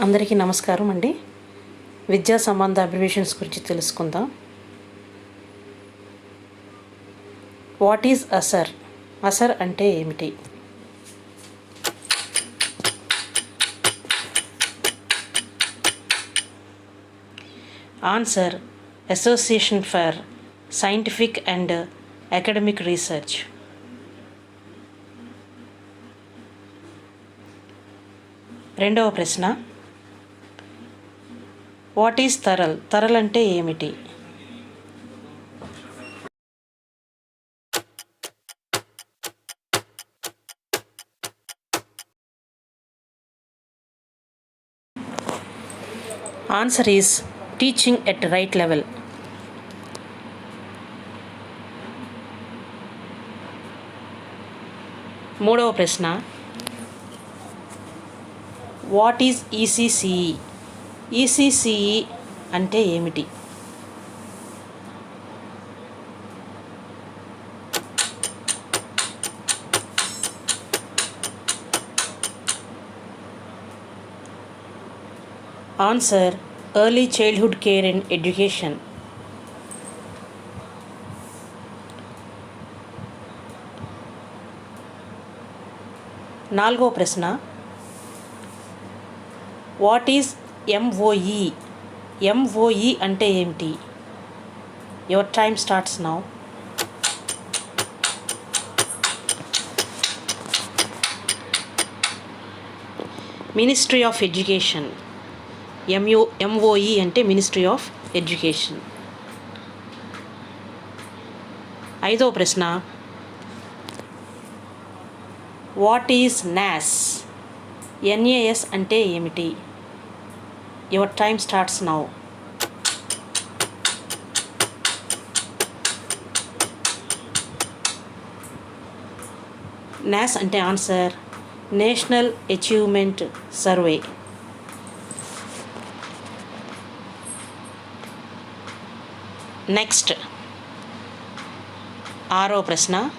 అందరికీ నమస్కారం అండి. విద్యా సంబంధ అబ్రివేషన్స్ గురించి తెలుసుకుందాం. What is అసర్? అసర్ అంటే ఏమిటి? Answer association for scientific and academic research రెండవ ప్రశ్న వాట్ ఈజ్ తరల్? తరల్ అంటే ఏమిటి? Answer is teaching at right level మూడవ ప్రశ్న వాట్ ఈజ్ ఈసీసీఈ ఈసీసీఈ అంటే ఏమిటి? Answer early childhood care and education. నాలుగో ప్రశ్న వాట్ ఈజ్ ఎంఓఈ ఎంఓఈ అంటే ఏమిటి? Your time starts now ministry of education MU MOE అంటే మినిస్ట్రీ ఆఫ్ ఎడ్యుకేషన్ ఐదో ప్రశ్న. వాట్ ఈజ్ నాస్ ఎన్ఏఎస్ అంటే ఏమిటి? Your time starts now NAS అంటే answer national achievement survey next ఆరో ప్రశ్న.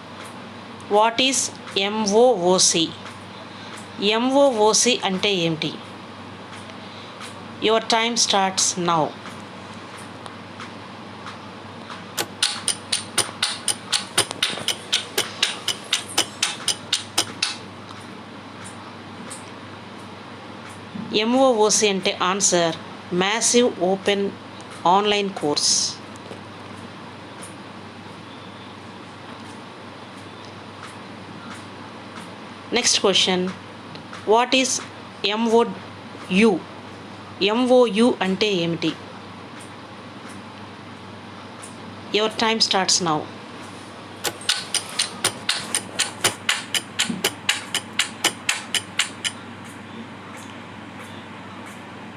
వాట్ ఈస్ ఎంఓఓసి ఎంఓఓసి అంటే ఏమిటి? Your time starts now MOOC అంటే answer massive open online course next question what is MOU MOU అంటే ఏమిటి? Your time starts now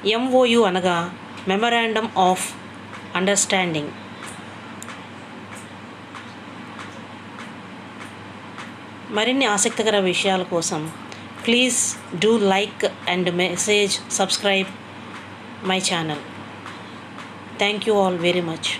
MOU అనగా memorandum of understanding మరిన్ని ఆసక్తికర విషయాల కోసం please do like and message subscribe my channel. Thank you all very much.